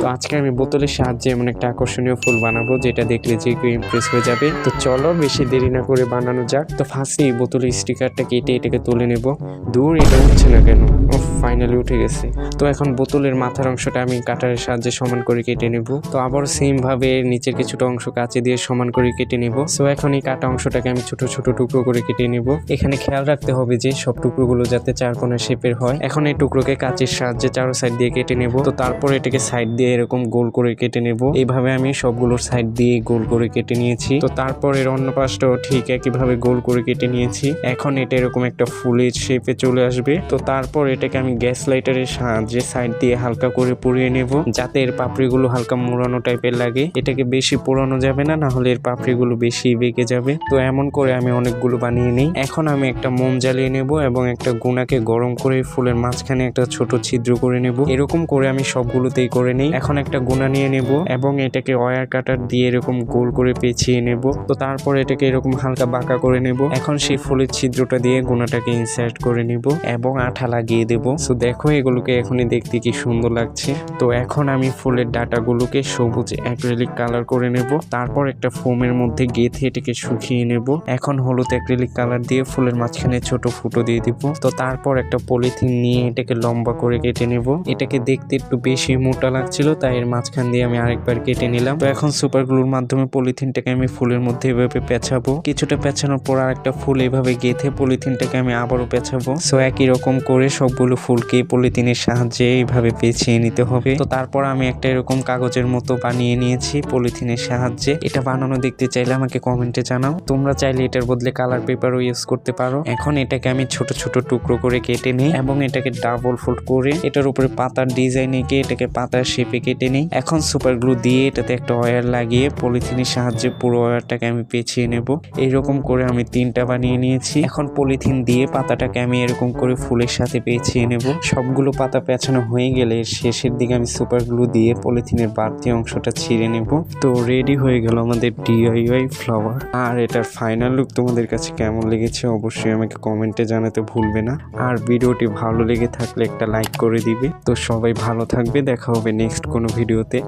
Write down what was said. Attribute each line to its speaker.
Speaker 1: তো আজকে আমি বোতলের সাহায্যে এমন একটা আকর্ষণীয় ফুল বানাবো যেটা দেখলে যে কেউ ইমপ্রেস হয়ে যাবে। তো চলো বেশি দেরি না করে বানানো যাক। তো ফার্স্টে এই বোতলের স্টিকারটা কেটে এটাকে তুলে নেব। দূর এটা উঠছে না কেন? ও ফাইনালি উঠে গেছে। তো এখন বোতলের মাথার অংশটা আমি কাটারের সাহায্যে সমান করে কেটে নেব। তো আবার সেম ভাবে নিচের কিছুটা অংশ কাঁচে দিয়ে সমান করে কেটে নেব। সো এখন এই কাটা অংশটাকে আমি ছোট ছোট টুকরো করে কেটে নেব। এখানে খেয়াল রাখতে হবে যে সব টুকরোগুলো যাতে চার কোণা শেপের হয়। এখন এই টুকরোকে কাঁচের সাহায্যে চারো সাইড দিয়ে কেটে নেব। তো তারপর এটাকে সাইড দিয়ে এরকম গোল করে কেটে নেব। এইভাবে আমি সবগুলোর সাইড দিয়ে গোল করে কেটে নিয়েছি। তো তারপর এর অন্য পাশটাও ঠিক একইভাবে গোল করে কেটে নিয়েছি। এখন এটা এরকম একটা ফুলের শেপে চলে আসবে। তো তারপর এটাকে আমি গ্যাস লাইটারের সাহায্যে সাইড দিয়ে হালকা করে পুড়িয়ে নেব। যাতে এর পাপড়িগুলো হালকা মোড়ানো টাইপের লাগে। এটাকে বেশি পোড়ানো যাবে না না হলে এর পাপড়িগুলো বেশি বেঁকে যাবে। তো এমন করে আমি অনেকগুলো বানিয়ে নিই। এখন আমি একটা মোম জ্বালিয়ে নেব এবং একটা গুণাকে গরম করে ফুলের মাঝখানে একটা ছোট ছিদ্র করে নেব। এরকম করে আমি সবগুলোতেই করে নিই। এখন একটা গুণা নিয়ে নেব এবং এটাকে ওয়ার কাটার দিয়ে এরকম গোল করে পেঁচিয়ে নেব। তো তারপর এটাকে এরকম হালকা বাঁকা করে নেব। এখন সেই ফুলের ছিদ্রটা দিয়ে গুণাটাকে ইনসার্ট করে নেব এবং আঠা লাগিয়ে দেব। তো দেখো এগুলোকে এখনই দেখতে কি সুন্দর লাগছে। তো এখন আমি ফুলের ডাটাগুলোকে সবুজ অ্যাক্রিলিক কালার করে নেব। তারপর একটা ফোমের মধ্যে গেঁথে এটাকে শুকিয়ে নেব। এখন হলুদ অ্যাক্রিলিক কালার দিয়ে ফুলের মাঝখানে ছোট ফুটো দিয়ে দিব। তো তারপর একটা পলিথিন নিয়ে এটাকে লম্বা করে কেটে নেব। এটাকে দেখতে একটু বেশি মোটা লাগছিল তাই এর মাঝখান দিয়ে আমি আরেকবার কেটে নিলাম। তো এখন সুপার গ্লুর মাধ্যমে পলিথিনটাকে আমি ফুলের মধ্যে এভাবে পেঁচাবো। কিছুটা পেঁচানোর পর আরেকটা ফুল এভাবে গেঁথে পলিথিনটাকে আমি আবারও পেঁচাবো। সো একই রকম করে সবগুলো ফুলকে পলিথিনের সাহায্যে এইভাবে পেঁচিয়ে নিতে হবে। তো তারপর আমি একটা এরকম কাগজের মতো বানিয়ে নিয়েছি পলিথিনের সাহায্যে। এটা বানানো দেখতে চাইলে আমাকে কমেন্টে জানাও। তোমরা চাইলে এটার বদলে কালার পেপারও ইউজ করতে পারো। এখন এটাকে আমি ছোট ছোট টুকরো করে কেটে নিই এবং এটাকে ডাবল ফোল্ড করে এটার উপরে পাতার ডিজাইন এঁকে এটাকে পাতার শেপে কেটে নিই। এখন সুপার গ্লু দিয়ে এটাতে একটা ওয়্যার লাগিয়ে পলিথিনের সাহায্যে পুরো ওয়্যারটাকে আমি পেঁচিয়ে নেব। এইরকম করে আমি তিনটা বানিয়ে নিয়েছি। এখন পলিথিন দিয়ে পাতাটাকে আমি এরকম করে ফুলের সাথে পেঁচিয়ে নেব। সবগুলো পাতা পেঁচানো হয়ে গেলে শেষের দিকে আমি সুপার গ্লু দিয়ে পলিথিনের বাড়তি অংশটা ছিঁড়ে নেব। তো রেডি হয়ে গেল আমাদের ডিআইওয়াই ফ্লাওয়ার আর এটার ফাইনাল লুক তোমাদের কাছে কেমন লেগেছে অবশ্যই আমাকে কমেন্টে জানাতে ভুলবে না। আর ভিডিওটি ভালো লেগে থাকলে একটা লাইক করে দিবে। তো সবাই ভালো থাকবে। দেখা হবে নেক্সট কোনো ভিডিওতে।